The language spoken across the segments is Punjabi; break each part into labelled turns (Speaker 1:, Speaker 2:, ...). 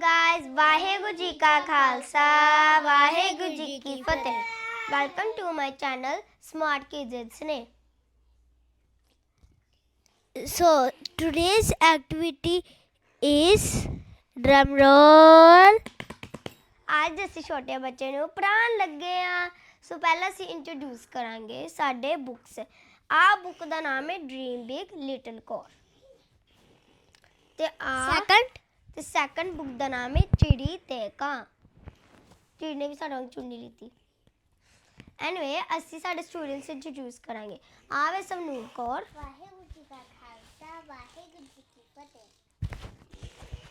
Speaker 1: guys, ਵਾਹਿਗੁਰੂ ਜੀ ਕਾ ਖਾਲਸਾ ਵਾਹਿਗੁਰੂ ਜੀ ਕੀ ਫਤਿਹ welcome to my channel smart kids ਨੇ
Speaker 2: So today's activity is drum roll.
Speaker 1: ਅੱਜ ਅਸੀਂ ਛੋਟੇ ਬੱਚੇ ਨੂੰ ਪੜ੍ਹਾਉਣ ਲੱਗੇ ਆ ਸੋ ਪਹਿਲਾਂ ਅਸੀਂ ਇੰਟਰੋਡਿਊਸ ਕਰਾਂਗੇ ਸਾਡੇ ਬੁੱਕਸ ਆ ਬੁੱਕ ਦਾ ਨਾਮ ਹੈ ਡ੍ਰੀਮ ਬਿਗ ਲਿਟਲ ਕੋਰ ਤੇ ਆ
Speaker 2: Second,
Speaker 1: ਤੇ ਸੈਕੰਡ ਬੁੱਕ ਦਾ ਨਾਮ ਹੈ ਚਿੜੀ ਤੇ ਕਾਂ ਚਿੜੀ ਨੇ ਵੀ ਸਾਡਾ ਚੁੰਨੀ ਲਿੱਤੀ ਐਨੀਵੇ ਅਸੀਂ ਸਾਡੇ ਸਟੂਡੈਂਟਸ ਇੰਟਰੋਡਿਊਸ ਕਰਾਂਗੇ ਆਵੇ ਸਵਨੂਰ ਕੌਰ
Speaker 2: ਵਾਹਿਗੁਰੂ ਜੀ ਕਾ ਖਾਲਸਾ ਵਾਹਿਗੁਰੂ ਜੀ ਕੀ ਫਤਿਹ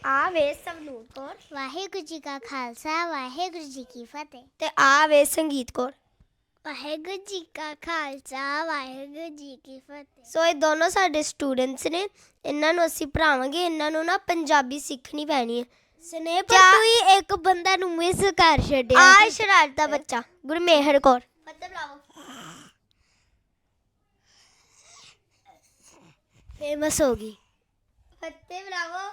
Speaker 1: ਆਵੇ ਸਵਨੂਰ ਕੌਰ
Speaker 2: ਵਾਹਿਗੁਰੂ ਜੀ ਕਾ ਖਾਲਸਾ ਵਾਹਿਗੁਰੂ ਜੀ ਕੀ ਫਤਿਹ
Speaker 1: ਤੇ ਆਵੇ ਸੰਗੀਤ ਕੌਰ
Speaker 2: ਵਾਹਿਗੁਰੂ ਜੀ ਕਾ ਖਾਲਸਾ ਵਾਹਿਗੁਰੂ ਜੀ ਕੀ ਫਤਿਹ।
Speaker 1: ਸੋ ਇਹ ਦੋਨੋਂ ਸਾਡੇ ਸਟੂਡੈਂਟਸ ਨੇ ਇਹਨਾਂ ਨੂੰ ਅਸੀਂ ਪੜਾਵਾਂਗੇ ਇਹਨਾਂ ਨੂੰ ਨਾ ਪੰਜਾਬੀ ਸਿੱਖਣੀ ਪੈਣੀ ਹੈ।
Speaker 2: ਸਨੇ ਪਰ ਤੂੰ ਇੱਕ ਬੰਦਾ ਨੂੰ ਮਿਸ ਕਰ ਛੱਡਿਆ।
Speaker 1: ਆ ਸ਼ਰਾਰਤ ਦਾ ਬੱਚਾ ਗੁਰਮੇਹਰ ਕੌਰ। ਫਤਿਹ ਬੁਲਾਓ
Speaker 2: ਫੇਮਸ ਹੋ ਗਈ।
Speaker 1: ਫਤਿਹ ਬੁਲਾਓ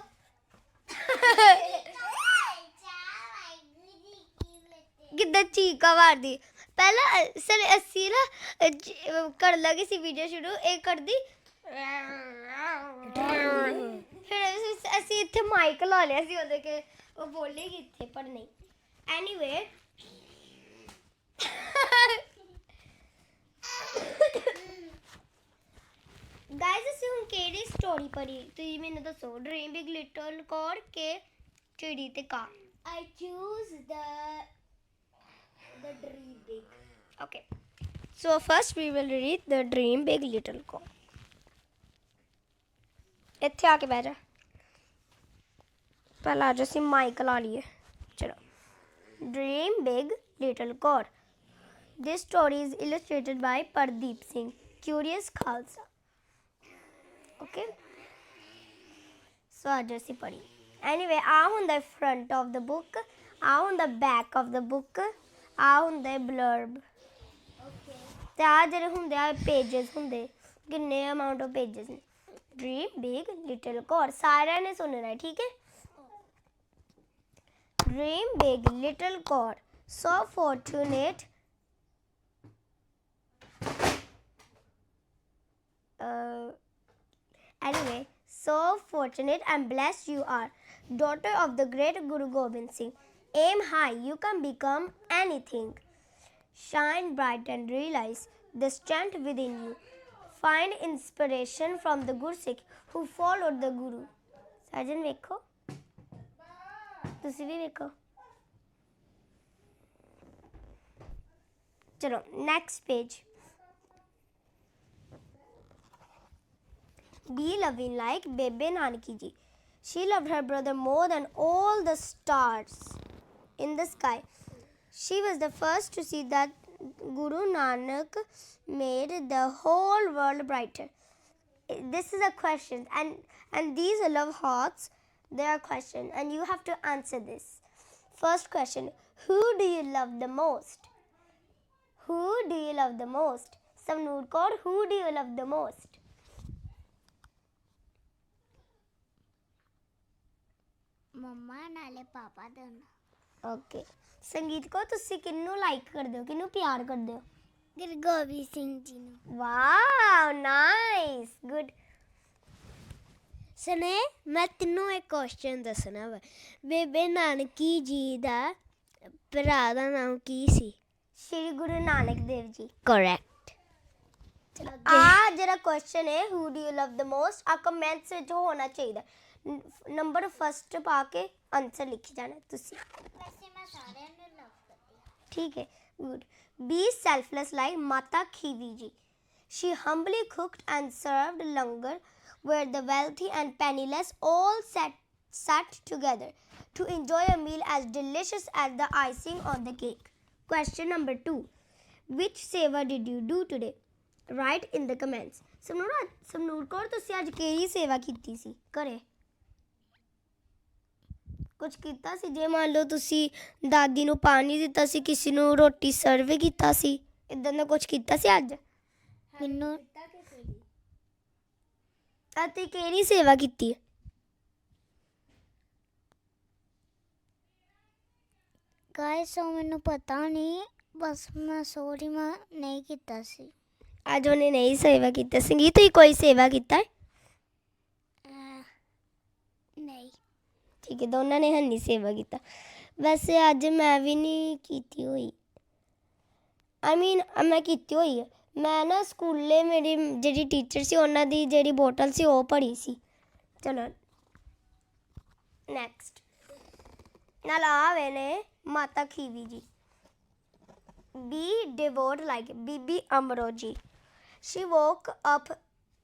Speaker 1: ਕਿੱਦਾਂ ਚੀਕਾ ਮਾਰਦੀ। ਪਹਿਲਾਂ ਸਰ ਅਸੀਂ ਨਾ ਅਹ, ਕਰ ਲਗੇ ਸੀ ਵੀਡੀਓ ਸ਼ੁਰੂ ਇਹ ਕਰਦੀ। ਫਿਰ ਅਸੀਂ- ਅਸੀਂ ਇੱਥੇ ਮਾਈਕ ਲਾ ਲਿਆ ਸੀ ਉਹਦੇ ਕੇ ਉਹ ਬੋਲੇਗੀ ਇੱਥੇ ਪਰ ਨਹੀਂ। ਐਨੀਵੇ ਗਾਇਸ ਅਸੀਂ ਹੁਣ ਕਿਹੜੀ ਸਟੋਰੀ ਪੜ੍ਹੀ? ਤੁਸੀਂ ਮੈਨੂੰ ਦੱਸੋ ਡ੍ਰੀਮ ਬਿਗ ਲਿਟਲ ਕੋਰ ਕੇ ਚਿੜੀ ਤੇ ਕਾਂ
Speaker 2: I choose the the dream big.
Speaker 1: Okay. So first we will read the dream big little cow. ਇੱਥੇ ਆ ਕੇ ਬਹਿ ਜਾ ਪਹਿਲਾਂ ਅੱਜ ਅਸੀਂ ਮਾਈਕ ਲਾ ਲਈਏ ਚਲੋ dream big little Kaur This story is illustrated by Pardeep Singh, Curious Khalsa. Okay? So ਅੱਜ ਅਸੀਂ ਪੜ੍ਹੀ ਐਨੀਵੇ ਆ ਹੁੰਦਾ ਫਰੰਟ ਆਫ ਦਾ ਬੁੱਕ ਆ ਹੁੰਦਾ ਬੈਕ ਆਫ ਦਾ ਬੁੱਕ ਆ ਹੁੰਦਾ ਬਲਰਬ ਓਕੇ ਤੇ ਆ ਜਿਹੜੇ ਹੁੰਦੇ ਆ ਪੇजेस ਹੁੰਦੇ ਕਿੰਨੇ ਅਮਾਉਂਟ ਆਫ ਪੇजेस ਨੇ ਡ੍ਰੀਮ ਬਿਗ ਲਿਟਲ ਕੋਰ ਸਾਰਿਆਂ ਨੇ ਸੁਣਨਾ ਹੈ ਠੀਕ ਹੈ dream big little god so fortunate uh, anyway so fortunate and blessed you are daughter of the great guru gobind singh aim high you can become anything shine bright and realize the strength within you find inspiration from the gursikh who followed the guru ਸਾਜਨ ਵੇਖੋ ਤੁਸੀਂ ਵੀ ਵੇਖੋ ਚਲੋ next page be loving like Bebe Nanaki ji. She loved her brother more than all the stars in the sky. She was the first to see that Guru Nanak made the whole world brighter. This is a question, and and these love hearts, they are question, and you have to answer this. First question: Who do you love the most? Who do you love the most? Some nude. Who do you love the most?
Speaker 2: Mamma नाले पापा दोनों
Speaker 1: ਓਕੇ ਸੰਗੀਤ ਕੋ ਤੁਸੀਂ ਕਿੰਨੂੰ ਲਾਈਕ ਕਰਦੇ ਹੋ? ਕਿੰਨੂੰ ਪਿਆਰ ਕਰਦੇ ਹੋ?
Speaker 2: ਗੁਰੂ ਗੋਬਿੰਦ ਸਿੰਘ ਜੀ ਨੂੰ।
Speaker 1: ਵਾਓ ਨਾਈਸ ਗੁੱਡ
Speaker 2: ਸਨੇ ਮੈਂ ਤੈਨੂੰ ਇੱਕ ਕੁਐਸਚਨ ਦੱਸਣਾ ਵਾ। ਬੇਬੇ ਨਾਨਕੀ ਜੀ ਦਾ ਭਰਾ ਦਾ ਨਾਮ ਕੀ ਸੀ?
Speaker 1: ਸ਼੍ਰੀ ਗੁਰੂ ਨਾਨਕ ਦੇਵ ਜੀ।
Speaker 2: ਕਰੈਕਟ
Speaker 1: ਆ ਜਿਹੜਾ ਕੁਐਸਚਨ ਹੈ who do you love the most ਆ ਕਮੈਂਟਸ ਵਿੱਚ ਹੋਣਾ ਚਾਹੀਦਾ। ਨੰਬਰ ਫਸਟ ਪਾ ਕੇ ਆਨਸਰ ਲਿਖੀ ਜਾਣਾ ਤੁਸੀਂ
Speaker 2: ਵੈਸੇ ਮੈਂ ਸਾਰਿਆਂ ਨੂੰ ਲਵ ਕਰਦੀ
Speaker 1: ਠੀਕ ਹੈ good B selfless like Mata Khivi ਜੀ she humbly cooked and served langar where the wealthy and penniless all sat, sat together to enjoy a meal as delicious as the icing on the cake question number 2 which seva did you do today write in the comments ਸਮਨੂਰ ਸਮਨੂਰ Kaur ਤੁਸੀਂ ਅੱਜ ਕਿਹੜੀ ਸੇਵਾ ਕੀਤੀ ਸੀ ਘਰੇ ਕੁਝ ਕੀਤਾ ਸੀ? ਜੇ ਮੰਨ ਲਓ ਤੁਸੀਂ ਦਾਦੀ ਨੂੰ ਪਾਣੀ ਦਿੱਤਾ ਸੀ ਕਿਸੇ ਨੂੰ ਰੋਟੀ ਸਰਵ ਕੀਤਾ ਸੀ ਇਦਾਂ ਦਾ ਕੁਝ ਕੀਤਾ ਸੀ ਅੱਜ?
Speaker 2: ਮੈਨੂੰ
Speaker 1: ਅਤੇ ਕਿਹੜੀ ਸੇਵਾ ਕੀਤੀ? ਹੈ
Speaker 3: ਗਾਇਸ ਉਹ ਮੈਨੂੰ ਪਤਾ ਨਹੀਂ ਬਸ ਮੈਂ ਸੋਰੀ ਮੈਂ ਨਹੀਂ ਕੀਤਾ ਸੀ।
Speaker 1: ਅੱਜ ਉਹਨੇ ਨਹੀਂ ਸੇਵਾ ਕੀਤੀ ਸੰਗੀਤ ਤੁਸੀਂ ਕੋਈ ਸੇਵਾ ਕੀਤਾ? ਹੈ
Speaker 3: ਅਹ, ਨਹੀਂ।
Speaker 1: ਠੀਕ ਹੈ ਤਾਂ ਉਹਨਾਂ ਨੇ ਹੰਨੀ ਸੇਵਾ ਕੀਤਾ ਵੈਸੇ ਅੱਜ ਮੈਂ ਵੀ ਨਹੀਂ ਕੀਤੀ ਹੋਈ ਆਈ ਮੀਨ ਮੈਂ ਕੀਤੀ ਹੋਈ ਹੈ ਮੈਂ ਨਾ ਸਕੂਲੇ ਮੇਰੀ ਜਿਹੜੀ ਟੀਚਰ ਸੀ ਉਹਨਾਂ ਦੀ ਜਿਹੜੀ ਬੋਟਲ ਸੀ ਉਹ ਭਰੀ ਸੀ ਚਲੋ ਨੈਕਸਟ ਨਾਲ ਆਵੇ ਨੇ ਮਾਤਾ ਖੀਵੀ ਜੀ B devote like Bibi Amro ji she woke up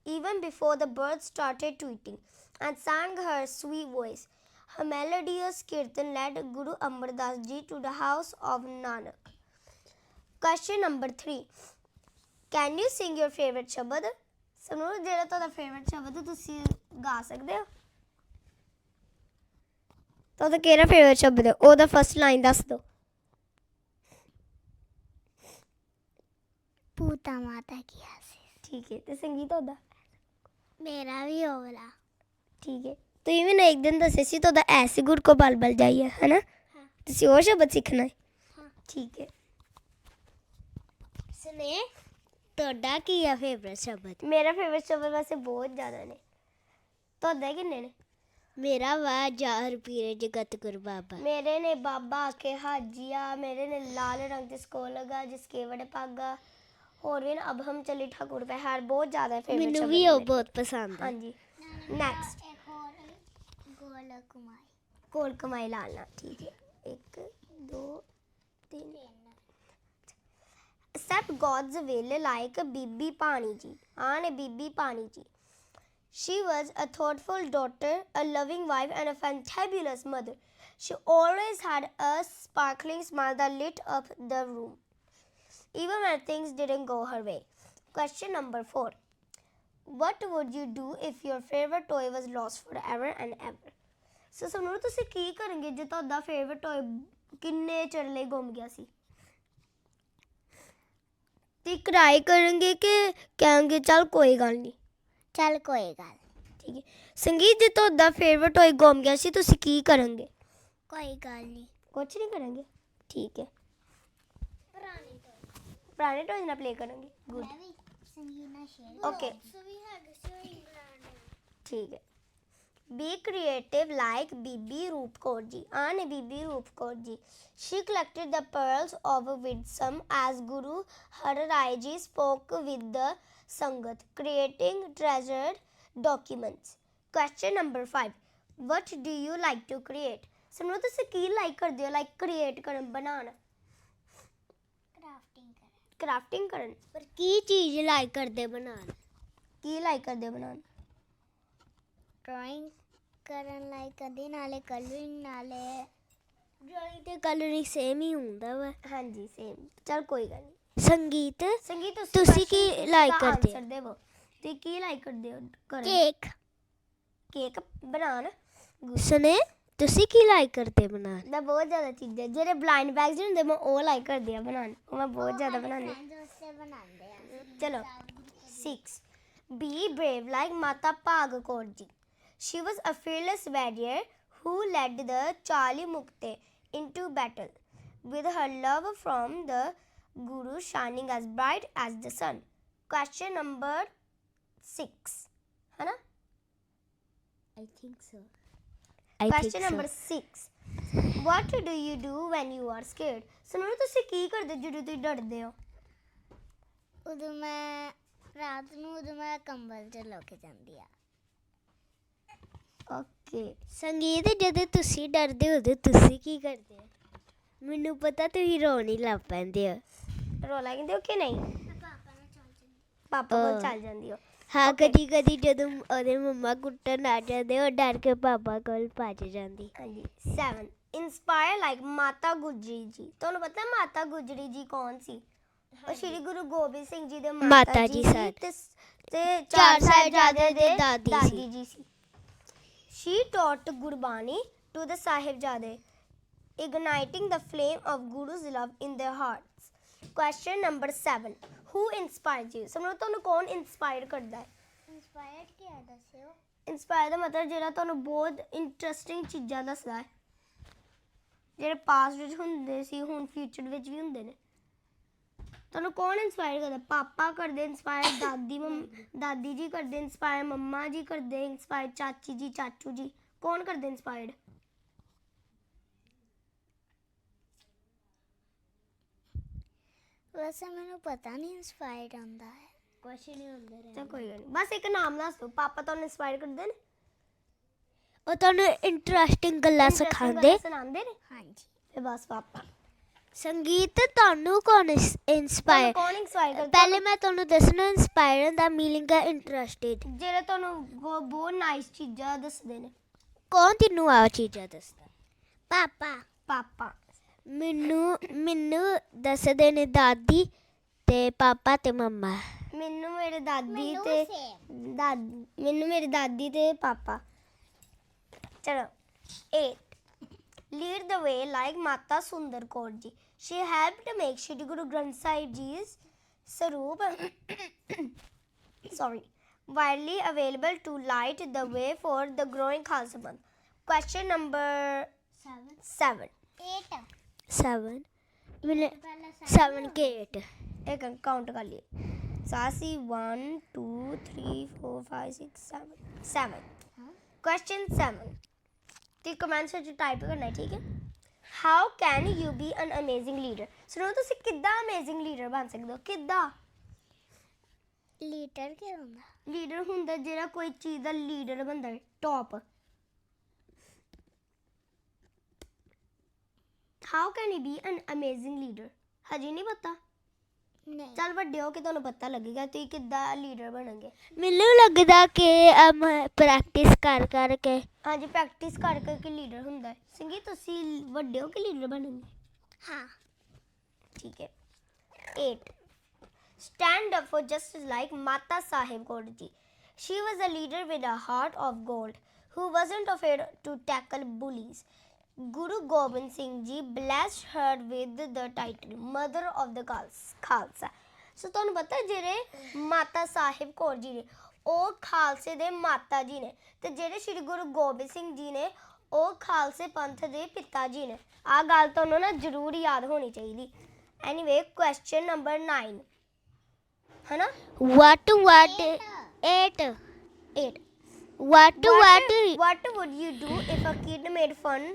Speaker 1: even before the birds started tweeting and sang her sweet voice Her melodious kirtan led Guru Amar Das ji to the house of Nanak. Question number three. Can you sing your favorite ਸ਼ਬਦ ਸੁਣੋ ਜਿਹੜਾ ਤੁਹਾਡਾ ਫੇਵਰਟ ਸ਼ਬਦ ਹੈ ਤੁਸੀਂ ਗਾ ਸਕਦੇ ਹੋ ਤੁਹਾਡਾ ਕਿਹੜਾ ਫੇਵਰਟ ਸ਼ਬਦ ਹੈ ਉਹਦਾ ਫਸਟ ਲਾਈਨ ਦੱਸ ਦਿਓ
Speaker 3: ਪੂਤਾ ਮਾਤਾ ਕੀ ਆਸੀਸ
Speaker 1: ਠੀਕ ਹੈ ਤੇ ਸੰਗੀਤ ਤੁਹਾਡਾ
Speaker 3: ਮੇਰਾ ਵੀ ਹੋਵਲਾ
Speaker 1: ਠੀਕ ਹੈ ਤੁਸੀਂ ਵੀ ਨਾ ਇੱਕ ਦਿਨ ਦੱਸੇ ਸੀ ਤੁਹਾਡਾ ਐਸੇ ਗੁਰ ਕੋ ਬਲ ਬਲ ਜਾਈਏ ਹੈ। ਨਾ ਤੁਸੀਂ ਉਹ ਸ਼ਬਦ ਸਿੱਖਣਾ ਹੈ?
Speaker 3: ਹਾਂ।
Speaker 1: ਠੀਕ ਹੈ।
Speaker 2: ਸਨੇ ਤੁਹਾਡਾ ਕੀ ਆ ਫੇਵਰਟ ਸ਼ਬਦ?
Speaker 1: ਮੇਰਾ ਫੇਵਰਿਟ ਸ਼ਬਦ ਵੈਸੇ ਬਹੁਤ ਜ਼ਿਆਦਾ ਨੇ। ਤੁਹਾਡਾ ਕਿੰਨੇ ਨੇ?
Speaker 2: ਮੇਰਾ ਵਾ ਜਾਹਰ ਪੀਰੇ ਜਗਤ ਗੁਰ ਬਾਬਾ।
Speaker 1: ਮੇਰੇ ਨੇ ਬਾਬਾ ਕੇ ਹਾਜੀਆ ਮੇਰੇ ਨੇ ਲਾਲ ਰੰਗ ਦੇ ਸਕੋ ਲਗਾ ਜਿਸ ਕੇ ਵੜੇ ਪਾਗਾ ਹੋਰ ਵੀ ਨਾ ਅਬ ਹਮ ਚਲੇ ਠਾਕੁਰ ਪੈ ਹਾਰ ਬਹੁਤ ਜ਼ਿਆਦਾ ਫੇਵਰਿਟ
Speaker 2: ਮੈਨੂੰ ਵੀ ਉਹ ਬਹੁਤ ਪਸੰਦ ਹੈ
Speaker 1: ਹਾਂਜੀ। ਨੈਕਸਟ कोल कुमाई कोल कुमाई लाना ठीक है God's will like Bibi Paniji, Aunt Bibi Paniji. She was a thoughtful daughter, a loving wife, and a fantabulous mother. She always had a sparkling smile that lit up the room, even when things didn't go her way. Question number four What would you do if your favorite toy was lost forever and ever? ਸੋ ਸੁਣੋ ਤੁਸੀਂ ਕੀ ਕਰਨਗੇ ਜੇ ਤੁਹਾਡਾ ਫੇਵਰਟ ਟੋਏ ਕਿੰਨੇ ਚਿਰ ਲਈ ਗੁੰਮ ਗਿਆ ਸੀ? ਤੇ ਕਰਾਈ ਕਰਨਗੇ ਕਿ ਕਹਾਂਗੇ ਚਲ ਕੋਈ ਗੱਲ ਨਹੀਂ।
Speaker 3: ਚੱਲ ਕੋਈ ਗੱਲ
Speaker 1: ਠੀਕ ਹੈ। ਸੰਗੀਤ ਜੇ ਤੁਹਾਡਾ ਫੇਵਰਟ ਟੋਏ ਗੁੰਮ ਗਿਆ ਸੀ ਤੁਸੀਂ ਕੀ ਕਰਨਗੇ?
Speaker 3: ਕੋਈ ਗੱਲ ਨਹੀਂ
Speaker 1: ਕੁਝ ਨਹੀਂ ਕਰਾਂਗੇ ਠੀਕ ਹੈ।
Speaker 3: ਪੁਰਾਣੀ
Speaker 1: ਟੋਏ ਨਾਲ ਪਲੇ ਕਰਾਂਗੇ ਗੁੱਡ
Speaker 3: ਮੈਂ ਵੀ
Speaker 1: ਓਕੇ
Speaker 3: ਵੀ ਹੈਗੇ ਸੀ ਇੰਗਲੈਂਡ
Speaker 1: ਠੀਕ ਹੈ। Be creative like Bibi Roopkot ji. Aane Bibi Roopkot ji. She collected the pearls of wisdom as Guru Har Rai ji spoke with the Sangat, creating treasured documents. Question number five. What do you like to create? ਸਮਝੋ ਤੁਸੀਂ ਕੀ ਲਾਈਕ ਕਰਦੇ ਹੋ ਲਾਈਕ ਕ੍ਰੀਏਟ ਕਰਨ ਬਣਾਉਣਾ
Speaker 3: ਕ੍ਰਾਫਟਿੰਗ ਕਰ
Speaker 1: ਕ੍ਰਾਫਟਿੰਗ ਕਰਨ
Speaker 2: ਪਰ ਕੀ ਚੀਜ਼ ਲਾਈਕ ਕਰਦੇ ਬਣਾਉਣ
Speaker 1: ਕੀ ਲਾਈਕ ਕਰਦੇ ਹੋ ਬਣਾਉਣਾ
Speaker 3: ਡਰਾਇੰਗ ਕਰਨ ਲਈ ਕਦੇ ਨਾਲੇ ਕਲਰਿੰਗ ਨਾਲੇ।
Speaker 2: ਡਰਾਇੰਗ ਤੇ ਕਲਰਿੰਗ ਸੇਮ ਹੀ ਹੁੰਦਾ ਵਾ।
Speaker 1: ਹਾਂਜੀ ਸੇਮ ਚਲ ਕੋਈ ਗੱਲ ਨਹੀਂ
Speaker 2: ਸੰਗੀਤ
Speaker 1: ਸੰਗੀਤ
Speaker 2: ਤੁਸੀਂ ਕੀ like ਕਰਦੇ ਹੋ?
Speaker 1: ਦੇਵੋ। ਤੁਸੀਂ ਕੀ ਲਾਈਕ ਕਰਦੇ ਹੋ
Speaker 3: ਕੇਕ।
Speaker 1: ਕੇਕ ਬਣਾਉਣ।
Speaker 2: ਸਨੇ ਤੁਸੀਂ ਕੀ ਲਾਈਕ ਕਰਦੇ ਬਣਾਉਣ?
Speaker 1: ਦਾ ਬਹੁਤ ਜ਼ਿਆਦਾ ਚੀਜ਼ਾਂ ਜਿਹੜੇ ਬਲਾਈਂਡ ਬੈਗਸ ਹੁੰਦੇ ਮੈਂ ਉਹ ਲਾਈਕ ਕਰਦੀ ਆ ਬਣਾਉਣ। ਉਹ ਮੈਂ ਬਹੁਤ ਜ਼ਿਆਦਾ ਬਣਾਉਂਦੀ ਚਲੋ 6 be brave like mata ਭਾਗ Kaur ji. She was a fearless warrior who led the charlie mukte into battle with her love from the guru shining as bright as the sun question number 6 है ना
Speaker 2: I think so
Speaker 1: question number 6 what do you do when you are scared ਸੁਣੋ ਤੁਸੀਂ ਕੀ ਕਰਦੇ ਜਦੋਂ ਤੁਸੀਂ ਡਰਦੇ ਹੋ
Speaker 3: ਉਦੋਂ ਮੈਂ ਰਾਤ ਨੂੰ ਉਦੋਂ ਮੈਂ ਕੰਬਲ ਚ ਲੁਕ ਜਾਂਦੀ ਆ
Speaker 1: ਓਕੇ।
Speaker 2: ਸੰਗੀਤ ਜਦੋਂ ਤੁਸੀਂ ਡਰਦੇ ਹੋ ਤੁਸੀਂ ਕੀ ਕਰਦੇ ਹੋ? ਮੈਨੂੰ ਪਤਾ ਤੁਸੀਂ ਰੋਣ ਹੀ ਲੱਗ ਪੈਂਦੇ ਹੋ।
Speaker 1: ਰੋਲਾ ਕਹਿੰਦੇ ਹੋ ਕਿ ਨਹੀਂ? ਪਾਪਾ ਕੋਲ ਚੱਲ ਜਾਂਦੀ ਹੋ।
Speaker 2: ਹਾਂ ਕਦੀ ਕਦੀ ਜਦੋਂ ਉਹਦੇ ਮੰਮਾ ਕੁੱਟਣ ਆ ਜਾਂਦੇ ਉਹ ਡਰ ਕੇ ਪਾਪਾ ਕੋਲ ਭੱਜ ਜਾਂਦੀ।
Speaker 1: ਹਾਂਜੀ। 7 ਇੰਸਪਾਇਰ ਲਾਈਕ ਮਾਤਾ ਗੁਜਰੀ ਜੀ। ਤੁਹਾਨੂੰ ਪਤਾ ਮਾਤਾ ਗੁਜਰੀ ਜੀ ਕੌਣ ਸੀ? ਉਹ ਸ਼੍ਰੀ ਗੁਰੂ ਗੋਬਿੰਦ ਸਿੰਘ ਜੀ ਦੇ
Speaker 2: ਮਾਤਾ ਜੀ
Speaker 1: ਸੀ। ਤੇ ਤੇ
Speaker 2: ਚਾਰ ਸਾਹਿਬਜ਼ਾਦੇ ਦੇ ਦਾਦੀ ਸੀ।
Speaker 1: She taught Gurbani to the Sahibzade igniting the flame of guru's love in their hearts. Question number 7 who inspired you? ਸਮਝੋ ਤੁਹਾਨੂੰ ਕੌਣ ਇਨਸਪਾਇਰ ਕਰਦਾ ਹੈ?
Speaker 3: ਇਨਸਪਾਇਰਡ ਕੀ ਹੈ ਦੱਸਿਓ?
Speaker 1: ਇਨਸਪਾਇਰ ਦਾ ਮਤਲਬ ਜਿਹੜਾ ਤੁਹਾਨੂੰ ਬਹੁਤ ਇੰਟਰਸਟਿੰਗ ਚੀਜ਼ਾਂ ਦੱਸਦਾ ਹੈ। ਜਿਹੜੇ ਪਾਸਟ ਵਿੱਚ ਹੁੰਦੇ ਸੀ ਹੁਣ ਫਿਊਚਰ ਵਿੱਚ ਵੀ ਹੁੰਦੇ ਨੇ। ਤੁਹਾਨੂੰ ਕੌਣ ਇਨਸਪਾਇਰ ਕਰਦਾ? ਪਾਪਾ ਕਰਦੇ ਇਨਸਪਾਇਰ ਦਾਦੀ ਮੰਮ ਦਾਦੀ ਜੀ ਕਰਦੇ ਇਨਸਪਾਇਰ ਮੰਮਾ ਜੀ ਕਰਦੇ ਇਨਸਪਾਇਰ ਚਾਚੀ ਜੀ ਚਾਚੂ ਜੀ। ਕੌਣ ਕਰਦੇ ਇਨਸਪਾਇਰਡ
Speaker 3: ਵੈਸੇ ਮੈਨੂੰ ਪਤਾ ਨਹੀਂ ਇਨਸਪਾਇਰਡ ਆਉਂਦਾ ਹੈ।
Speaker 2: ਕੁਛ ਨਹੀਂ ਹੁੰਦਾ
Speaker 1: ਤਾਂ ਕੋਈ ਗੱਲ ਨਹੀਂ। ਬਸ ਇੱਕ ਨਾਮ ਦੱਸ ਦਿਓ। ਪਾਪਾ ਤੁਹਾਨੂੰ ਇਨਸਪਾਇਰ ਕਰਦੇ ਨੇ?
Speaker 2: ਉਹ ਤੁਹਾਨੂੰ ਇੰਟਰਸਟਿੰਗ ਗੱਲਾਂ ਸਿਖਾਉਂਦੇ।
Speaker 1: ਸੁਣਾਉਂਦੇ ਨੇ?
Speaker 3: ਹਾਂਜੀ।
Speaker 1: ਤੇ ਬਸ ਪਾਪਾ।
Speaker 2: ਸੰਗੀਤ ਤੁਹਾਨੂੰ ਕੌਣ
Speaker 1: ਇਨਸਪਾਇਰ ਕਰਦਾ?
Speaker 2: ਪਹਿਲੇ ਮੈਂ ਤੁਹਾਨੂੰ ਦੱਸਣਾ ਇੰਸਪਾਇਰ ਦਾ ਮੀਨਿੰਗ ਹੈ ਇੰਟਰਸਟਿਡ
Speaker 1: ਜਿਹੜੇ ਤੁਹਾਨੂੰ ਬਹੁਤ ਬਹੁਤ ਨਾਈਸ ਚੀਜ਼ਾਂ ਦੱਸਦੇ ਨੇ।
Speaker 2: ਕੌਣ ਤੈਨੂੰ ਆ ਚੀਜ਼ਾਂ ਦੱਸਦਾ?
Speaker 3: ਪਾਪਾ।
Speaker 1: ਪਾਪਾ।
Speaker 2: ਮੈਨੂੰ ਮੈਨੂੰ ਦੱਸਦੇ ਨੇ ਦਾਦੀ ਤੇ ਪਾਪਾ ਤੇ ਮੰਮਾ।
Speaker 1: ਮੈਨੂੰ ਮੇਰੇ ਦਾਦੀ ਤੇ। ਦਾਦੀ ਮੈਨੂੰ ਮੇਰੀ ਦਾਦੀ ਤੇ ਪਾਪਾ। ਚਲੋ 8 lead the way like Mata Sundar Kaurji. She helped make Shri Guru Granth Sahib ji's saroop sorry, widely available to light the way for the growing Khalsa month. Question number
Speaker 3: seven.
Speaker 2: Seven. Eight.
Speaker 3: Seven.
Speaker 2: Seven. Seven. Eight
Speaker 1: एक काउंट कर लिए सासी one two three four five six ਤੇ ਕਮੈਂਟਸ ਵਿੱਚ ਟਾਈਪ ਕਰਨਾ ਹੈ ਠੀਕ ਹੈ how can you be an amazing leader ਸੁਣੋ ਤੁਸੀਂ ਕਿੱਦਾਂ ਅਮੇਜ਼ਿੰਗ ਲੀਡਰ ਬਣ ਸਕਦੇ ਹੋ ਕਿੱਦਾਂ
Speaker 3: ਲੀਟਰ ਕੀ ਹੁੰਦਾ
Speaker 1: ਲੀਡਰ ਹੁੰਦਾ ਜਿਹੜਾ ਕੋਈ ਚੀਜ਼ ਦਾ ਲੀਡਰ ਬਣਦਾ ਹੈ top how can you be an amazing leader ਹਜੇ ਨਹੀਂ ਪਤਾ
Speaker 3: ਨਹੀਂ
Speaker 1: ਚੱਲ ਵੱਡੇ ਹੋ ਕੇ ਤੁਹਾਨੂੰ ਪਤਾ ਲੱਗੇਗਾ ਤੁਸੀਂ ਕਿੱਦਾਂ ਲੀਡਰ ਬਣੋਗੇ
Speaker 2: ਮੈਨੂੰ ਲੱਗਦਾ ਕਿ ਅਮ ਪ੍ਰੈਕਟਿਸ ਕਰ ਕਰਕੇ
Speaker 1: ਹਾਂਜੀ ਪ੍ਰੈਕਟਿਸ ਕਰ ਕਰਕੇ ਲੀਡਰ ਹੁੰਦਾ ਹੈ ਸੰਗੀ ਤੁਸੀਂ ਵੱਡੇ ਹੋ ਕੇ ਲੀਡਰ ਬਣੋਗੇ
Speaker 3: ਹਾਂ
Speaker 1: ਠੀਕ ਹੈ 8 stand up for justice like mata sahib kaur ji she was a leader with a heart of gold who wasn't afraid to tackle bullies guru gobind singh ji blessed her with the title mother of the Khals- khalsa ਸੋ ਤੁਹਾਨੂੰ ਪਤਾ ਜਿਹੜੇ ਮਾਤਾ ਸਾਹਿਬ ਕੌਰ ਜੀ ਨੇ ਉਹ ਖਾਲਸੇ ਦੇ ਮਾਤਾ ਜੀ ਨੇ ਤੇ ਜਿਹੜੇ ਸ੍ਰੀ ਗੁਰੂ ਗੋਬਿੰਦ ਸਿੰਘ ਜੀ ਨੇ ਉਹ ਖਾਲਸੇ ਪੰਥ ਦੇ ਪਿਤਾ ਜੀ ਨੇ ਆ ਗੱਲ ਤੁਹਾਨੂੰ ਨਾ ਜ਼ਰੂਰ ਯਾਦ ਹੋਣੀ ਚਾਹੀਦੀ ਐਨੀਵੇ ਕੁਐਸਚਨ ਨੰਬਰ 9 ਹਨਾ
Speaker 2: what what 8
Speaker 1: 8
Speaker 2: what what
Speaker 1: what would you do if a kid made fun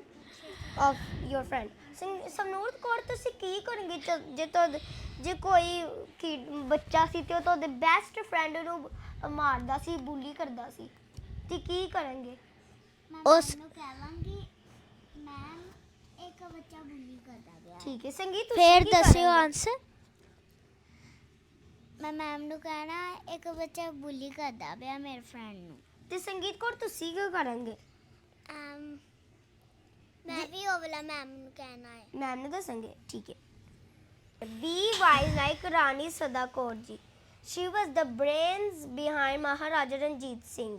Speaker 1: of your friend. ਸੰਗ- ਸਮਨੂਰ ਕੌਰ ਤੁਸੀਂ ਕੀ ਕਰੋਗੇ ਜ- ਜੇ ਤੁਹਾਡੇ ਜੇ ਕੋਈ kid ਬੱਚਾ ਸੀ ਤੇ ਉਹ ਤੁਹਾਡੇ ਬੈਸਟ ਫਰੈਂਡ ਨੂੰ ਮਾਰਦਾ ਸੀ ਬੁਲੀ ਕਰਦਾ ਸੀ ਤੇ ਕੀ ਕਰਾਂਗੇ
Speaker 3: ਮੈਂ
Speaker 2: ਉਸ-
Speaker 3: ਮੈਨੂੰ ਕਹਾਂਗੀ ਮੈਮ ਇੱਕ ਬੱਚਾ ਬੁਲੀ ਕਰਦਾ ਗਿਆ
Speaker 1: ਠੀਕ ਹੈ ਸੰਗੀਤ ਤੁਸੀਂ
Speaker 2: ਫੇਰ
Speaker 1: ਕੀ
Speaker 2: ਦੱਸਿਓ
Speaker 1: ਕਰੋਗੇ?
Speaker 2: ਆਨਸਰ
Speaker 3: ਮੈਂ ਮੈਮ ਨੂੰ ਕਹਿਣਾ ਇੱਕ ਬੱਚਾ ਬੁਲੀ ਕਰਦਾ ਪਿਆ ਮੇਰੇ ਫਰੈਂਡ ਨੂੰ।
Speaker 1: ਤੇ ਸੰਗੀਤ ਕੌਰ ਤੁਸੀਂ ਕੀ ਕਰਾਂਗੇ?
Speaker 3: Um, ਮੈਂ ਵੀ ਉਹ ਵਾਲਾ ਮੈਮ ਨੂੰ ਕਹਿਣਾ ਹੈ
Speaker 1: ਮੈਮ ਨੂੰ ਦੱਸਾਂਗੇ ਠੀਕ ਹੈ B wise like Rani Sada Kaur ji she was the brains behind Maharaja Ranjit Singh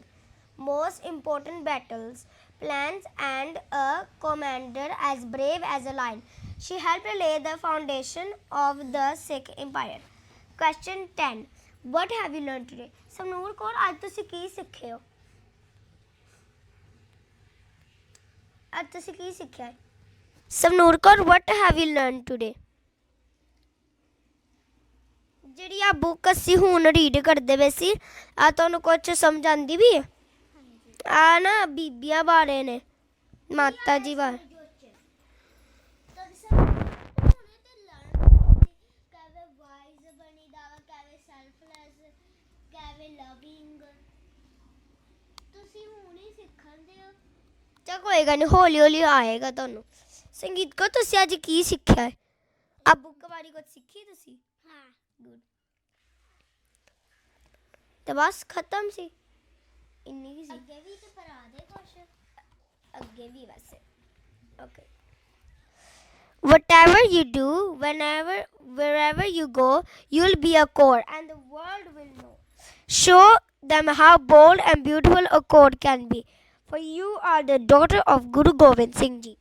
Speaker 1: most important battles plans and a commander as brave as a lion she helped lay the foundation of the sikh empire question 10 what have you learned today Samnoor Kaur ਅੱਜ ਤੁਸੀਂ ਕੀ ਸਿੱਖੇ ਹੋ ਅੱਜ ਤੁਸੀਂ ਕੀ ਸਿੱਖਿਆ ਹੈ ਸਮਨੂਰ Kaur what have you learned today? ਜਿਹੜੀ ਆ ਬੁੱਕ ਅਸੀਂ ਹੁਣ ਰੀਡ ਕਰਦੇ ਪਏ ਸੀ ਆ ਤੁਹਾਨੂੰ ਕੁਝ ਸਮਝ ਆਂਦੀ ਵੀ ਹੈ ਆ ਨਾ ਬੀਬੀਆਂ ਬਾਰੇ ਨੇ ਮਾਤਾ ਜੀ ਬਾਰੇ
Speaker 3: ਤੁਸੀਂ ਹੁਣ ਹੀ ਸਿੱਖਣਦੇ ਹੋ
Speaker 1: ਚਾ ਕੋਈ ਗੱਲ ਨਹੀਂ ਹੌਲੀ ਹੌਲੀ ਆਏਗਾ ਤੁਹਾਨੂੰ ਸੰਗੀਤ ਕੋ ਤੁਸੀਂ ਅੱਜ ਕੀ ਸਿੱਖਿਆ ਹੈ ਆ ਬੁੱਕ ਬਾਰੇ ਕੁਝ ਸਿੱਖੀ ਤੁਸੀਂ
Speaker 3: ਹਾਂ
Speaker 1: ਗੁੱਡ ਤੇ ਬਸ ਖਤਮ ਸੀ ਇੰਨੀ ਕੀ ਸੀ
Speaker 3: ਅੱਗੇ ਵੀ ਤੇ ਪਰਾ ਦੇ ਕੁਛ
Speaker 1: ਅੱਗੇ ਵੀ ਵੈਸੇ okay whatever you do whenever wherever you go you'll be a core and the world will know show them how bold and beautiful a core can be for you are the daughter of guru gobind singh ji.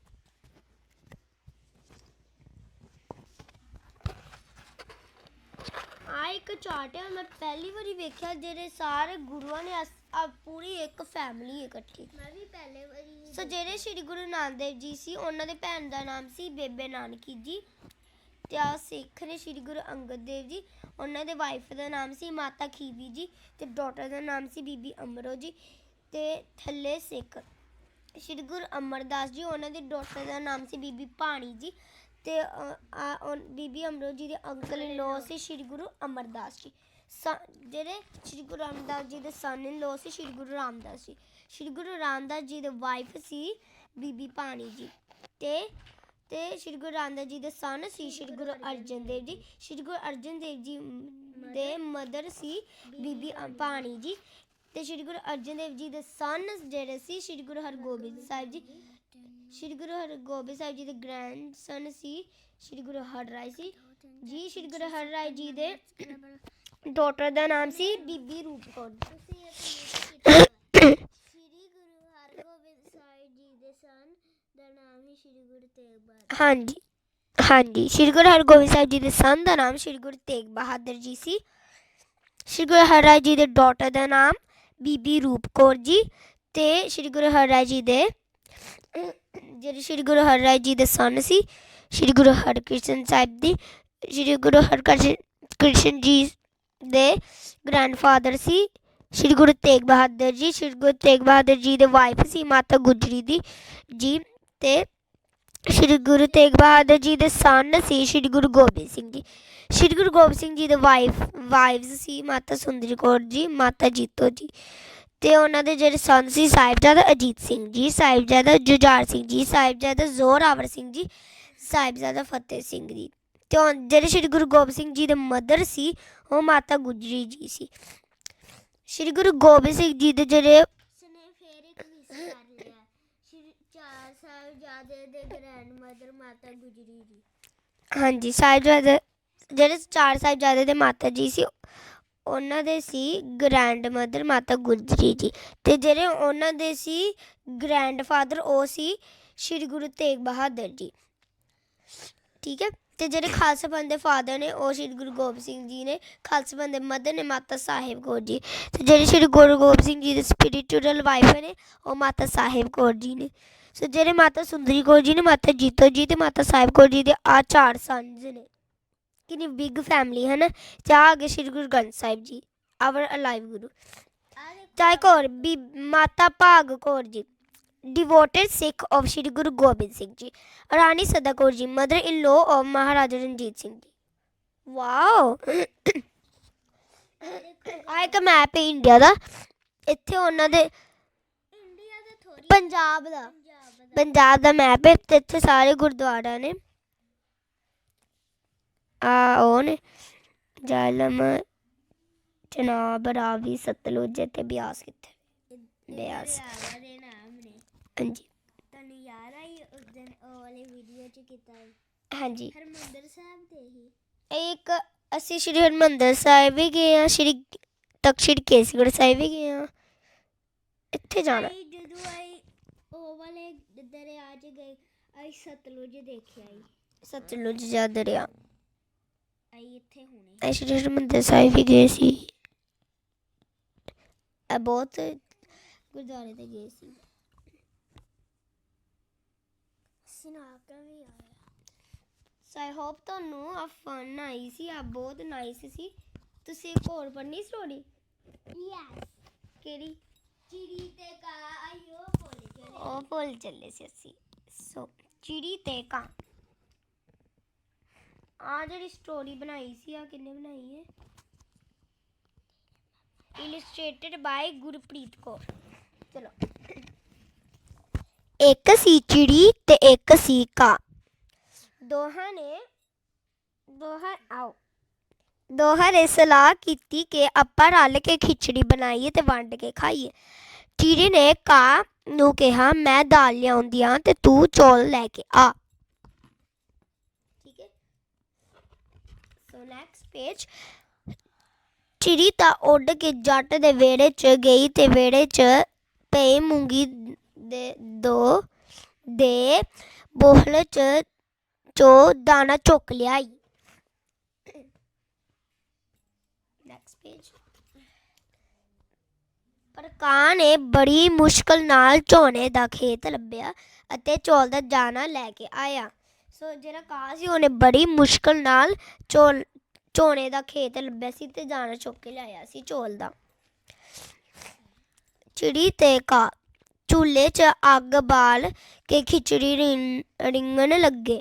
Speaker 1: ਆ ਇੱਕ ਚਾਰਟ ਹੈ ਮੈਂ ਪਹਿਲੀ ਵਾਰੀ ਵੇਖਿਆ ਜਿਹੜੇ ਸਾਰੇ ਗੁਰੂਆਂ ਨੇ ਆ ਪੂਰੀ ਇੱਕ ਫੈਮਿਲੀ ਇਕੱਠੀ।
Speaker 2: ਮੈਂ ਵੀ ਪਹਿਲੇ ਵਾਰੀ
Speaker 1: ਸੋ ਜਿਹੜੇ ਸ਼੍ਰੀ ਗੁਰੂ ਨਾਨਕ ਦੇਵ ਜੀ ਸੀ ਉਹਨਾਂ ਦੇ ਭੈਣ ਦਾ ਨਾਮ ਸੀ ਬੇਬੇ ਨਾਨਕੀ ਜੀ ਤੇ ਆ ਸਿੱਖ ਨੇ ਸ਼੍ਰੀ ਗੁਰੂ ਅੰਗਦ ਦੇਵ ਜੀ ਉਹਨਾਂ ਦੇ ਵਾਈਫ ਦਾ ਨਾਮ ਸੀ ਮਾਤਾ ਖੀਵੀ ਜੀ ਤੇ ਡਾਟਰ ਦਾ ਨਾਮ ਸੀ ਬੀਬੀ ਅਮਰੋ ਜੀ। ਤੇ ਥੱਲੇ ਸਿੱਖ। ਸ਼੍ਰੀ ਗੁਰੂ ਅਮਰਦਾਸ ਜੀ, ਉਹਨਾਂ ਦੇ ਡਾਟਰ ਦਾ ਨਾਮ ਸੀ ਬੀਬੀ ਭਾਣੀ ਜੀ ਤੇ ਬੀਬੀ ਅਮਰੋ ਜੀ ਦੇ ਅੰਕਲ ਇਨ ਲੋ ਸੀ ਸ਼੍ਰੀ ਗੁਰੂ ਅਮਰਦਾਸ ਜੀ। ਸ- ਜਿਹੜੇ ਸ਼੍ਰੀ ਗੁਰੂ ਰਾਮਦਾਸ ਜੀ ਦੇ ਸਨ ਇਨ ਲੋ ਸੀ ਸ਼੍ਰੀ ਗੁਰੂ ਰਾਮਦਾਸ ਜੀ। ਸ਼੍ਰੀ ਗੁਰੂ ਰਾਮਦਾਸ ਜੀ ਦੇ ਵਾਈਫ ਸੀ ਬੀਬੀ ਭਾਣੀ ਜੀ ਤੇ ਤੇ ਸ਼੍ਰੀ ਗੁਰੂ ਰਾਮਦਾਸ ਜੀ ਦੇ ਸਨ ਸੀ ਸ਼੍ਰੀ ਗੁਰੂ ਅਰਜਨ ਦੇਵ ਜੀ। ਸ਼੍ਰੀ ਗੁਰੂ ਅਰਜਨ ਦੇਵ ਜੀ ਦੇ ਮਦਰ ਸੀ ਬੀਬੀ ਅ- ਭਾਣੀ ਜੀ। ਤੇ ਸ਼੍ਰੀ ਗੁਰੂ ਅਰਜਨ ਦੇਵ ਜੀ ਦੇ ਸਨ ਜਿਹੜੇ ਸੀ ਸ਼੍ਰੀ ਗੁਰੂ ਹਰਗੋਬਿੰਦ ਸਾਹਿਬ ਜੀ ਸ਼੍ਰੀ ਗੁਰੂ ਹਰਗੋਬਿੰਦ ਸਾਹਿਬ ਜੀ ਦੇ ਗ੍ਰੈਂਡਸਨ ਸੀ ਸ਼੍ਰੀ ਗੁਰੂ ਹਰਰਾਏ ਸੀ ਜੀ ਸ਼੍ਰੀ ਗੁਰੂ ਹਰਰਾਏ ਜੀ ਦੇ ਡਾਟਰ ਦਾ ਨਾਮ ਸੀ ਬੀਬੀ ਰੂਪ ਕੌਰ ਜੀ।
Speaker 2: ਸ਼੍ਰੀ ਗੁਰੂ ਹਰਗੋਬਿੰਦ ਸਾਹਿਬ ਜੀ ਦੇ ਸਨ ਦਾ ਨਾਮ ਹੀ ਸ਼੍ਰੀ ਗੁਰੂ ਤੇਗ ਬਹਾਦਰ
Speaker 1: ਹਾਂਜੀ ਹਾਂਜੀ ਸ਼੍ਰੀ ਗੁਰੂ ਹਰਗੋਬਿੰਦ ਸਾਹਿਬ ਜੀ ਦੇ ਸਨ ਦਾ ਨਾਮ ਸ਼੍ਰੀ ਗੁਰੂ ਤੇਗ ਬਹਾਦਰ ਜੀ ਸੀ ਸ਼੍ਰੀ ਗੁਰੂ ਹਰਰਾਏ ਜੀ ਦੇ ਡਾਟਰ ਦਾ ਨਾਮ ਬੀਬੀ ਰੂਪ ਕੌਰ ਜੀ ਤੇ ਸ਼੍ਰੀ ਗੁਰੂ ਹਰਰਾਏ ਜੀ ਦੇ, ਜਿਹੜੇ ਸ਼੍ਰੀ ਗੁਰੂ ਹਰਰਾਏ ਜੀ ਦੇ ਸਨ ਸੀ, ਸ਼੍ਰੀ ਗੁਰੂ ਹਰਕ੍ਰਿਸ਼ਨ ਸਾਹਿਬ ਦੀ, ਸ਼੍ਰੀ ਗੁਰੂ ਹਰਕ੍ਰਿਸ਼ਨ ਕ੍ਰਿਸ਼ਨ ਜੀ ਦੇ ਗ੍ਰੈਂਡਫਾਦਰ ਸੀ, ਸ਼੍ਰੀ ਗੁਰੂ ਤੇਗ ਬਹਾਦਰ ਜੀ, ਸ਼੍ਰੀ ਗੁਰੂ ਤੇਗ ਬਹਾਦਰ ਜੀ ਦੇ ਵਾਈਫ ਸੀ, ਮਾਤਾ ਗੁਜਰੀ ਦੀ ਜੀ ਤੇ ਸ਼੍ਰੀ ਗੁਰੂ ਤੇਗ ਬਹਾਦਰ ਜੀ ਦੇ ਸਨ ਸੀ, ਸ਼੍ਰੀ ਗੁਰੂ ਗੋਬਿੰਦ ਸਿੰਘ ਜੀ। ਸ਼੍ਰੀ ਗੁਰੂ ਗੋਬਿੰਦ ਸਿੰਘ ਜੀ ਦੇ ਵਾਈਫ ਵਾਈਵਸ ਸੀ ਮਾਤਾ ਸੁੰਦਰੀ ਕੌਰ ਜੀ ਮਾਤਾ ਜੀਤੋ ਜੀ ਤੇ ਉਹਨਾਂ ਦੇ ਜਿਹੜੇ ਸਨ ਸੀ ਸਾਹਿਬਜ਼ਾਦਾ ਅਜੀਤ ਸਿੰਘ ਜੀ ਸਾਹਿਬਜ਼ਾਦਾ ਜੁਝਾਰ ਸਿੰਘ ਜੀ ਸਾਹਿਬਜ਼ਾਦਾ ਜ਼ੋਰਾਵਰ ਸਿੰਘ ਜੀ ਸਾਹਿਬਜ਼ਾਦਾ ਫਤਿਹ ਸਿੰਘ ਜੀ ਤੇ ਉਹ ਜਿਹੜੇ ਸ਼੍ਰੀ ਗੁਰੂ ਗੋਬਿੰਦ ਸਿੰਘ ਜੀ ਦੇ ਮਦਰ ਸੀ ਉਹ ਮਾਤਾ ਗੁਜਰੀ ਜੀ ਸੀ। ਸ਼੍ਰੀ ਗੁਰੂ ਗੋਬਿੰਦ ਸਿੰਘ ਜੀ ਦੇ ਜਿਹੜੇ
Speaker 2: ਸਾਹਿਬਜ਼ਾਦੇ ਦੇ ਗ੍ਰੈਂਡ ਮਦਰ ਮਾਤਾ ਗੁਜਰੀ ਜੀ।
Speaker 1: ਹਾਂਜੀ ਸਾਹਿਬਜ਼ਾਦੇ ਜਿਹੜੇ ਚਾਰ ਸਾਹਿਬਜ਼ਾਦੇ ਦੇ ਮਾਤਾ ਜੀ ਸੀ, ਉਹਨਾਂ ਦੇ ਸੀ ਗ੍ਰੈਂਡ ਮਦਰ ਮਾਤਾ ਗੁਜਰੀ ਜੀ ਤੇ ਜਿਹੜੇ ਉਹਨਾਂ ਦੇ ਸੀ ਗ੍ਰੈਂਡਫਾਦਰ ਉਹ ਸੀ ਸ਼੍ਰੀ ਗੁਰੂ ਤੇਗ ਬਹਾਦਰ ਜੀ। ਠੀਕ ਹੈ? ਤੇ ਜਿਹੜੇ ਖਾਲਸਾ ਪੰਥ ਦੇ ਫਾਦਰ ਨੇ, ਉਹ ਸ਼੍ਰੀ ਗੁਰੂ ਗੋਬਿੰਦ ਸਿੰਘ ਜੀ ਨੇ, ਖਾਲਸਾ ਪੰਥ ਦੇ ਮਦਰ ਨੇ ਮਾਤਾ ਸਾਹਿਬ ਕੌਰ ਜੀ। ਤੇ ਜਿਹੜੇ ਸ਼੍ਰੀ ਗੁਰੂ ਗੋਬਿੰਦ ਸਿੰਘ ਜੀ ਦੇ ਸਪਿਰਚੁਅਲ ਵਾਈਫ ਨੇ, ਉਹ ਮਾਤਾ ਸਾਹਿਬ ਕੌਰ ਜੀ ਨੇ। ਸੋ ਜਿਹੜੇ ਮਾਤਾ ਸੁੰਦਰੀ ਕੌਰ ਜੀ ਨੇ, ਮਾਤਾ ਜੀਤੋ ਜੀ ਤੇ ਮਾਤਾ ਸਾਹਿਬ ਕੌਰ ਜੀ ਦੇ ਆ ਚਾਰ ਸਨਜ਼ ਨੇ। ਕਿੰਨੀ ਬਿਗ ਫੈਮਿਲੀ ਹੈ ਨਾ ਚਾਹ ਅੱਗੇ ਸ਼੍ਰੀ ਗੁਰੂ ਗ੍ਰੰਥ ਸਾਹਿਬ ਜੀ ਆਵਰ ਅਲਾਈਵ ਗੁਰੂ। ਚਾਹੇ ਕੌਰ ਵੀ ਮਾਤਾ ਭਾਗ Kaur ji devoted Sikh of ਸ਼੍ਰੀ ਗੁਰੂ ਗੋਬਿੰਦ ਸਿੰਘ ਜੀ Rani Sada Kaur ji mother in law of Maharaja Ranjit Singh ji. Wow ਆ ਇੱਕ ਮੈਪ ਹੈ ਇੰਡੀਆ ਦਾ। ਇੱਥੇ ਉਹਨਾਂ ਦੇ
Speaker 2: ਇੰਡੀਆ ਦਾ ਥੋੜੀ
Speaker 1: ਪੰਜਾਬ ਦਾ।
Speaker 2: ਪੰਜਾਬ ਦਾ
Speaker 1: ਪੰਜਾਬ ਦਾ ਮੈਪ ਹੈ ਤੇ ਇੱਥੇ ਸਾਰੇ ਗੁਰਦੁਆਰਾ ਨੇ ਆ ਉਹ ਨੇ ਜਲਮ ਚਨਾਬ ਰਾਵੀ ਸਤਲੁਜ ਤੇ ਬਿਆਸ ਕਿੱਥੇ ਬਿਆਸ
Speaker 2: ਦਰਿਆਵਾਂ ਦੇ ਨਾਮ ਨੇ
Speaker 1: ਹਾਂਜੀ
Speaker 2: ਤੁਹਾਨੂੰ ਯਾਦ ਆਈ ਉਸ ਦਿਨ ਉਹ ਵਾਲੀ ਵੀਡੀਓ ਚ ਕੀਤਾ ਸੀ?
Speaker 1: ਹਾਂਜੀ
Speaker 2: ਹਰਿਮੰਦਰ ਸਾਹਿਬ ਤੇ ਹੀ
Speaker 1: ਇੱਕ ਅਸੀਂ ਸ਼੍ਰੀ ਹਰਿਮੰਦਰ ਸਾਹਿਬ ਵੀ ਗਏ ਆ ਸ਼੍ਰੀ ਤਖਤ ਸ਼੍ਰੀ ਕੇਸਗੜ੍ਹ ਸਾਹਿਬ ਵੀ ਗਏ ਆ ਇੱਥੇ ਜਾਣਾ
Speaker 2: ਅਸੀਂ ਜਦੋਂ ਆਈ ਉਹ ਵਾਲੇ ਦਰਿਆ ਚ ਗਏ ਆਈ ਸਤਲੁਜ ਦੇਖਿਆ ਆਈ
Speaker 1: ਸਤਲੁਜ ਜਾਂ ਦਰਿਆ
Speaker 2: ਆਈ ਇੱਥੇ ਹੁਣੇ।
Speaker 1: ਅਸੀਂ ਸ਼੍ਰੀ ਹਰਿਮੰਦਰ ਸਾਹਿਬ ਵੀ ਗਏ ਸੀ। ਇਹ ਬਹੁਤ ਗੁਰਦੁਆਰੇ ਤੇ ਗਏ ਸੀ।
Speaker 2: ਸਨਾਕਾ ਵੀ ਆਇਆ
Speaker 1: ਸੋ ਆਈ ਹੋਪ ਤੁਹਾਨੂੰ ਆ ਫਨ ਆਈ ਸੀ ਆ ਬਹੁਤ ਨਾਈਸ ਸੀ। ਤੁਸੀਂ ਇੱਕ ਹੋਰ ਪੜ੍ਹਨੀ ਸਟੋਰੀ
Speaker 2: ਯੈਸ
Speaker 1: ਕਿਹੜੀ?
Speaker 2: ਚਿੜੀ ਤੇ ਕਾ ਆਇਓ ਭੁੱਲ ਚਲੇ
Speaker 1: ਉਹ ਭੁੱਲ ਚੱਲੇ ਸੀ ਅਸੀਂ। ਸੋ ਚਿੜੀ ਤੇ ਕਾਂ। ਆ ਜਿਹੜੀ ਸਟੋਰੀ ਬਣਾਈ ਸੀ ਆ ਕਿੰਨੇ ਬਣਾਈ ਹੈ ਇਲਸਟ੍ਰੇਟਡ ਬਾਈ ਗੁਰਪ੍ਰੀਤ ਕੌਰ। ਚਲੋ। ਇੱਕ ਸੀ ਚਿੜੀ ਤੇ ਇੱਕ ਸੀ ਕਾਂ ਦੋਹਾਂ ਨੇ ਦੋਹਾਂ ਆਓ। ਦੋਹਾਂ ਨੇ ਸਲਾਹ ਕੀਤੀ ਕਿ ਆਪਾਂ ਰਲ ਕੇ ਖਿਚੜੀ ਬਣਾਈਏ ਤੇ ਵੰਡ ਕੇ ਖਾਈਏ। ਚਿੜੀ ਨੇ ਕਾਂ ਨੂੰ ਕਿਹਾ ਮੈਂ ਦਾਲ ਲਿਆਉਂਦੀ ਆ ਤੇ ਤੂੰ ਚੌਲ ਲੈ ਕੇ ਆ ਠੀਕ ਹੈ ਸੋ ਨੈਕਸਟ ਚਿੜੀ ਤਾਂ ਉੱਡ ਕੇ ਜੱਟ ਦੇ ਵਿਹੜੇ 'ਚ ਗਈ ਤੇ ਵਿਹੜੇ 'ਚ ਪਈ ਮੂੰਗੀ ਦੇ ਦੋ ਦੇ ਬੋਹਲ 'ਚ ਚੋ ਦਾਣਾ ਚੁੱਕ ਲਿਆਈ। ਨੈਕਸਟ ਪੇਜ ਪਰ ਕਾਂ ਨੇ ਬੜੀ ਮੁਸ਼ਕਲ ਨਾਲ ਝੋਨੇ ਦਾ ਖੇਤ ਲੱਭਿਆ ਅਤੇ ਚੌਲ ਦਾ ਦਾਣਾ ਲੈ ਕੇ ਆਇਆ। ਸੋ ਜਿਹੜਾ ਕਾਂ ਸੀ, ਉਹਨੇ ਬੜੀ ਮੁਸ਼ਕਲ ਨਾਲ ਚੌਲ ਝੋਨੇ ਦਾ ਖੇਤ ਲੱਭਿਆ ਸੀ ਤੇ ਦਾਣਾ ਚੁੱਕ ਕੇ ਲਿਆਇਆ ਸੀ ਚੋਲ ਦਾ। ਚਿੜੀ ਤੇ ਕਾਂ, ਚੁੱਲ੍ਹੇ 'ਚ ਅੱਗ ਬਾਲ ਕੇ ਖਿਚੜੀ ਰਿੰਗਣ ਲੱਗੇ।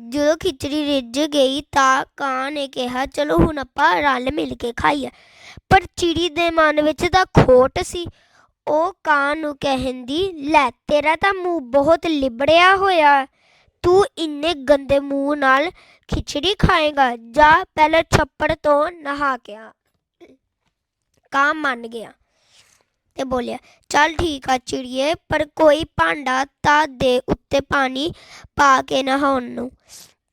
Speaker 1: ਜਦੋਂ ਖਿਚੜੀ ਰਿੱਝ ਗਈ ਤਾਂ ਕਾਂ ਨੇ ਕਿਹਾ, ਚਲੋ ਹੁਣ ਆਪਾਂ ਰਲ ਮਿਲ ਕੇ ਖਾਈਏ। ਪਰ ਚਿੜੀ ਦੇ ਮਨ ਵਿੱਚ ਤਾਂ ਖੋਟ ਸੀ। ਉਹ ਕਾਂ ਨੂੰ ਕਹਿੰਦੀ, ਲੈ ਤੇਰਾ ਤਾਂ ਮੂੰਹ ਬਹੁਤ ਲਿਬੜਿਆ ਹੋਇਆ ਤੂੰ ਇੰਨੇ ਗੰਦੇ ਮੂੰਹ ਨਾਲ ਖਿਚੜੀ ਖਾਏਗਾ, ਜਾ ਪਹਿਲੇ ਛੱਪੜ ਤੋਂ ਨਹਾ ਕੇ ਆ। ਕਾਂ ਮੰਨ ਗਿਆ ਤੇ ਬੋਲਿਆ, ਚੱਲ ਠੀਕ ਆ ਚਿੜੀਏ, ਪਰ ਕੋਈ ਭਾਂਡਾ ਤਾਂ ਦੇ ਉੱਤੇ ਪਾਣੀ ਪਾ ਕੇ ਨਹਾਉਣ ਨੂੰ।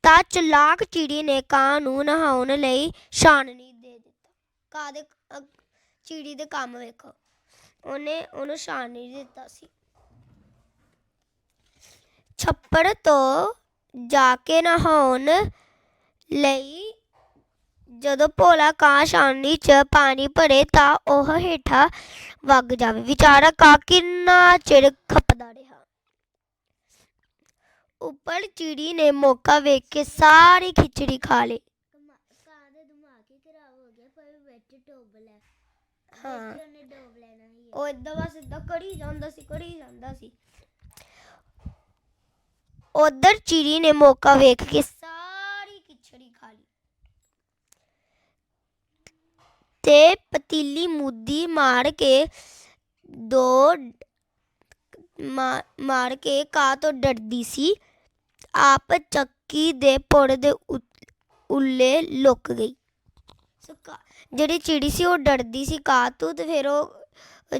Speaker 1: ਤਾਂ ਚਲਾਕ ਚਿੜੀ ਨੇ ਕਾਂ ਨੂੰ ਨਹਾਉਣ ਲਈ ਛਾਨਣੀ ਦੇ ਦਿੱਤਾ। ਕਾਂ ਦੇ ਚਿੜੀ ਦੇ ਕੰਮ ਵੇਖੋ। ਉਹਨੇ ਉਹਨੂੰ ਛਾਨਣੀ ਦਿੱਤਾ ਸੀ। ਛੱਪੜ ਤੋਂ ਜਾ ਕੇ ਨਹਾਉਣ ਲਈ ਜਦੋਂ ਭੋਲਾ ਕਾਂ ਛਾਨਣੀ 'ਚ ਪਾਣੀ ਭਰੇ ਤਾਂ ਉਹ ਹੇਠਾਂ ਵਗ ਜਾਵੇ। ਵਿਚਾਰਾ ਕਾਂ ਕਿੰਨਾ ਚਿਰ ਖਪਦਾ ਰਿਹਾ। ਉੱਪਰ ਚਿੜੀ ਨੇ ਮੌਕਾ ਵੇਖ ਕੇ ਸਾਰੀ ਖਿਚੜੀ ਖਾ ਲਈ।
Speaker 2: ਕਾਂ ਦਾ ਦਿਮਾਗ ਹੀ ਖਰਾਬ ਹੋ ਗਿਆ ਪਰ ਵਿੱਚ ਡੋਬ ਲੈ।
Speaker 1: ਹਾਂ।
Speaker 2: ਉਹਨੇ ਡੋਬ ਲੈਣਾ ਹੀ
Speaker 1: ਉਹ ਇਦਾਂ ਬਸ ਇਦਾਂ ਕਰੀ ਜਾਂਦਾ ਸੀ ਕਰੀ ਜਾਂਦਾ ਸੀ। ਉਧਰ ਚਿੜੀ ਨੇ ਮੌਕਾ ਵੇਖ ਕੇ ਸਾਰੀ ਖਿਚੜੀ ਖਾ ਲਈ। ਤੇ ਪਤੀਲੀ ਮੁੱਦੀ ਮਾਰ ਕੇ ਦੋ ਮਾਰ ਕੇ ਕਾਂ ਤੋਂ ਡਰਦੀ ਸੀ। ਆਪ ਚੱਕੀ ਦੇ ਪੁੜ ਦੇ ਉੱਲੇ ਲੁਕ ਗਈ। ਜਿਹੜੀ ਚਿੜੀ ਸੀ ਉਹ ਡਰਦੀ ਸੀ ਕਾਂ ਤੋਂ ਤੇ ਫਿਰ ਉਹ,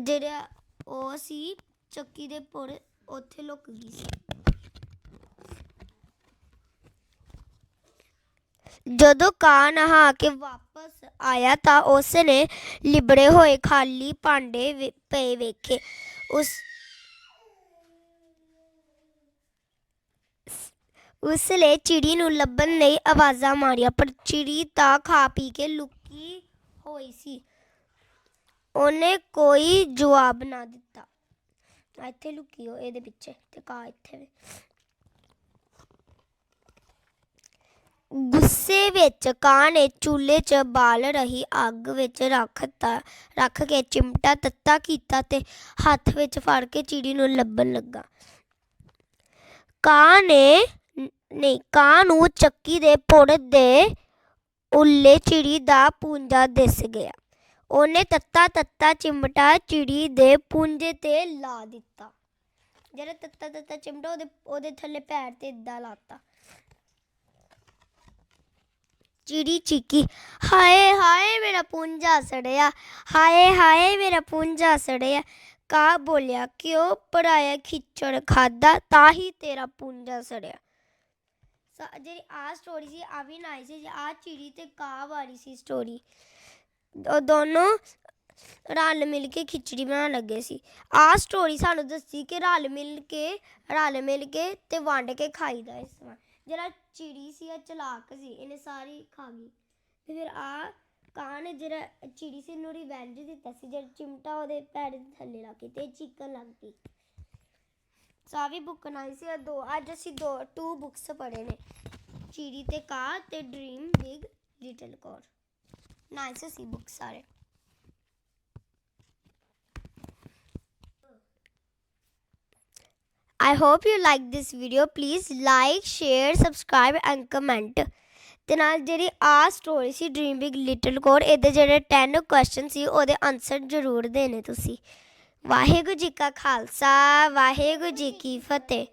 Speaker 1: ਜਿਹੜਾ ਉਹ ਸੀ, ਚੱਕੀ ਦੇ ਪੁੜ ਉੱਥੇ ਲੁਕ ਗਈ ਸੀ। ਜਦੋਂ ਕਾਂ ਨਹਾ ਕੇ ਵਾਪਸ ਆਇਆ ਤਾਂ ਉਸ ਨੇ ਲਿਬੜੇ ਹੋਏ ਖਾਲੀ ਭਾਂਡੇ ਵੇ- ਪਏ ਵੇਖੇ। ਉਸ ਉਸ ਨੇ ਚਿੜੀ ਨੂੰ ਲੱਭਣ ਲਈ ਆਵਾਜ਼ਾਂ ਮਾਰੀਆਂ, ਪਰ ਚਿੜੀ ਤਾਂ ਖਾ ਪੀ ਕੇ ਲੁਕੀ ਹੋਈ ਸੀ। ਉਹਨੇ ਕੋਈ ਜਵਾਬ ਨਾ ਦਿੱਤਾ। ਆ ਇੱਥੇ ਲੁਕੀ ਹੋ, ਇਹਦੇ ਪਿੱਛੇ, ਤੇ ਕਾ ਇੱਥੇ ਵੇ ਗੁੱਸੇ ਵਿੱਚ ਕਾਂ ਨੇ ਚੁੱਲ੍ਹੇ 'ਚ ਬਾਲ ਰਹੀ, ਅੱਗ ਵਿੱਚ ਰੱਖ ਤਾ ਰੱਖ ਕੇ ਚਿਮਟਾ ਤੱਤਾ ਕੀਤਾ ਤੇ ਹੱਥ ਵਿੱਚ ਫੜ ਕੇ ਚਿੜੀ ਨੂੰ ਲੱਭਣ ਲੱਗਾ। ਕਾਂ ਨੇ ਨਹੀਂ ਕਾਂ ਨੂੰ ਚੱਕੀ ਦੇ ਪੁੜ ਦੇ ਉੱਲੇ ਚਿੜੀ ਦਾ ਪੂੰਜਾ ਦਿਸ ਗਿਆ। ਉਹਨੇ ਤੱਤਾ ਤੱਤਾ ਚਿਮਟਾ ਚਿੜੀ ਦੇ ਪੂੰਜੇ ਤੇ ਲਾ ਦਿੱਤਾ। ਜਿਹੜਾ ਤੱਤਾ ਤੱਤਾ ਚਿਮਟਾ ਉਹਦੇ ਉਹਦੇ ਥੱਲੇ ਪੈਰ ਤੇ ਇਦਾਂ ਲਾਤਾ। ਚਿੜੀ ਚੀਕੀ। ਹਾਏ ਹਾਏ, ਮੇਰਾ ਪੁੰਜਾ ਸੜਿਆ। ਹਾਏ ਹਾਏ, ਮੇਰਾ ਪੁੰਜਾ ਸੜਿਆ। ਕਾ ਬੋਲਿਆ, ਕਿਉਂ ਪਰਾਇਆ ਖਿੱਚੜ ਖਾਦਾ, ਤਾਂ ਹੀ ਤੇਰਾ ਪੁੰਜਾ ਸੜਿਆ। ਜਿਹੜੀ ਆ ਸਟੋਰੀ ਸੀ ਆ ਵੀ ਨਾਈ ਸੀ ਆ ਚਿੜੀ ਤੇ ਕਾਂ ਵਾਲੀ ਸੀ ਸਟੋਰੀ ਉਹ ਦੋਨੋਂ ਰਲ ਮਿਲ ਕੇ ਖਿਚੜੀ ਬਣਾਉਣ ਲੱਗੇ ਸੀ। ਆ ਸਟੋਰੀ ਸਾਨੂੰ ਦੱਸੀ ਕਿ ਰਲ ਮਿਲ ਕੇ, ਰਲ ਮਿਲ ਕੇ ਤੇ ਵੰਡ ਕੇ ਖਾਈਦਾ ਇਸ ਵਾਰ ਜਿਹੜਾ ਚਿੜੀ ਸੀ ਇਹ ਚਲਾਕ ਸੀ, ਇਹਨੇ ਸਾਰੀ ਖਾ ਗਈ। ਤੇ ਫਿਰ ਆ ਕਾਂ ਨੇ ਜਿਹੜਾ ਚਿੜੀ ਸੀ ਨੂੰ ਰਿਵੈਂਜ ਦਿੱਤਾ ਸੀ, ਜਿਹੜਾ ਚਿਮਟਾ ਉਹਦੇ ਪੈਰ ਦੇ ਥੱਲੇ ਲਾ ਕੇ ਤੇ ਇਹ ਚੀਕਣ ਲੱਗ ਪਈ। ਸਾਵੀ ਬੁੱਕ ਨਾਈ ਸੀ ਦੋ, ਅੱਜ ਅਸੀਂ ਦੋ ਟੂ ਬੁੱਕਸ ਪੜ੍ਹੇ ਨੇ। ਚਿੜੀ ਤੇ ਕਾਂ ਤੇ dream big little Kaur nice ਸੀ ਬੁੱਕ ਸਾਰੇ। I hope you like this video. Please like, share, subscribe and comment. ਤੇ ਨਾਲ ਜਿਹੜੀ ਆ ਸਟੋਰੀ ਸੀ ਡ੍ਰੀਮ ਬਿਗ ਲਿਟਲ ਕੋਰ ਇਹਦੇ ਜਿਹੜੇ 10 ਕੁਐਸਚਨ ਸੀ ਉਹਦੇ ਆਨਸਰ ਜ਼ਰੂਰ ਦੇਣੇ ਤੁਸੀਂ ਵਾਹਿਗੁਰੂ ਜੀ ਕਾ ਖਾਲਸਾ ਵਾਹਿਗੁਰੂ ਜੀ ਕੀ ਫਤਿਹ